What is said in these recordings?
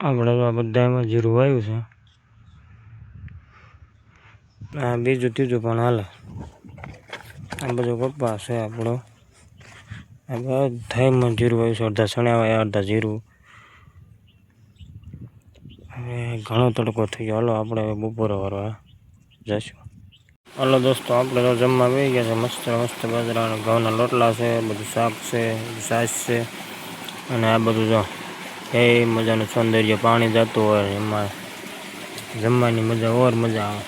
આપણે તો આ બધામાં જીરું વાવ્યું છે. આ બીજું ત્રીજું પણ હાલે. આ બધું પપ્પા છે આપણો. આ બધામાં જીરું વાવ્યું છે. અડધા ચણા વાયા અડધા જીરું. હવે ઘણો તડકો થઈ ગયો. હાલો, આપણે બપોરે વરવા જઈશું. હાલો દોસ્તો આપણે તો જમવા બેસી ગયા છે? મસ્ત મસ્ત બાજરા ઘઉંના લોટલા છે, બધું શાક છે છાશ છે. અને આ બધું જો, એ મજાનું સૌંદર્ય પાણી જતું હોય, એમાં જમવાની મજા, ઓર મજા આવે.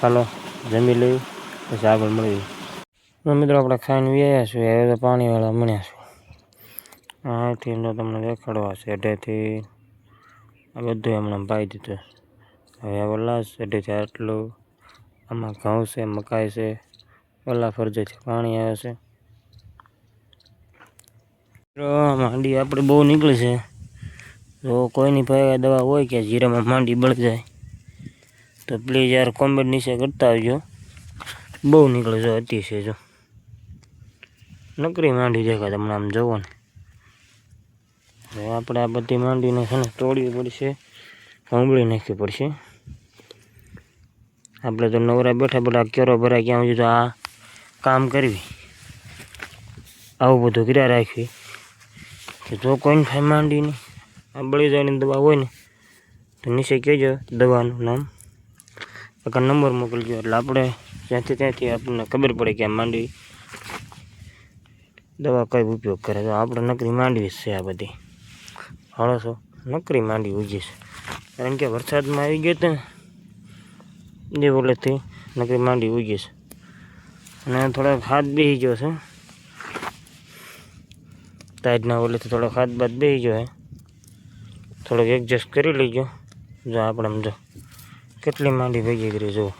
ચાલો જમી લઈ પછી આગળ મળીએ. તો મિત્રો, આપણે ખાઈને વ્યાયા છીએ, હવે તો પાણીવાળા મળ્યા છું. અહીંથી તમને દેખાડવા છે અઢેથી આ બધું હમણાં પાઈ દીધું. હવે આ લાસ્ટ અઢેથી આટલું. આમાં ઘઉં છે, મકાઈ છે, ઓલા છે, પાણી આવે છે. માંડી આપણે બહુ નીકળી છે. જો કોઈની પાસે દવા હોય કે જીરામાં માંડી બળી જાય, તો પ્લીઝ યાર કોમેન્ટ નીચે કરતા આવજો. બહુ નીકળે છે અતિશય જો. નકરી માંડી દેખાય તમને આમ જુઓ ને. આપણે આ બધી માંડીને છે ને તોડવી પડશે સાંભળી નાખવી પડશે. આપણે તો નવરા બેઠા બેઠા કેરો ભરાય ક્યાં સુધી આ કામ કરવી. આવું બધું કર્યા રાખવી. જો કોઈને ફાઈ માંડીને આ બળી જવાની દવા હોય ને, તો નીચે કહેજો દવાનું નામ. એક નંબર મોકલજો, એટલે આપણે જ્યાંથી ત્યાંથી આપણને ખબર પડે કે આ માંડવી દવા કઈ ઉપયોગ કરે. તો આપણે નકરી માંડવી છે આ બધી. હળો છો, નકરી માંડવી ઉજી છે. કારણ કે વરસાદમાં આવી ગયો તો બોલેથી નકરી માંડી ઉગી છે. અને થોડાક હાથ બેસી ગયો છે. તાજના ઓલેથી થોડોક હાથ બાદ બેસી ગયો હે થોડોક એડજસ્ટ કરી લેજો. જો આપણે સમજો, કેટલી માંડી ભેગી કરી, જુઓ.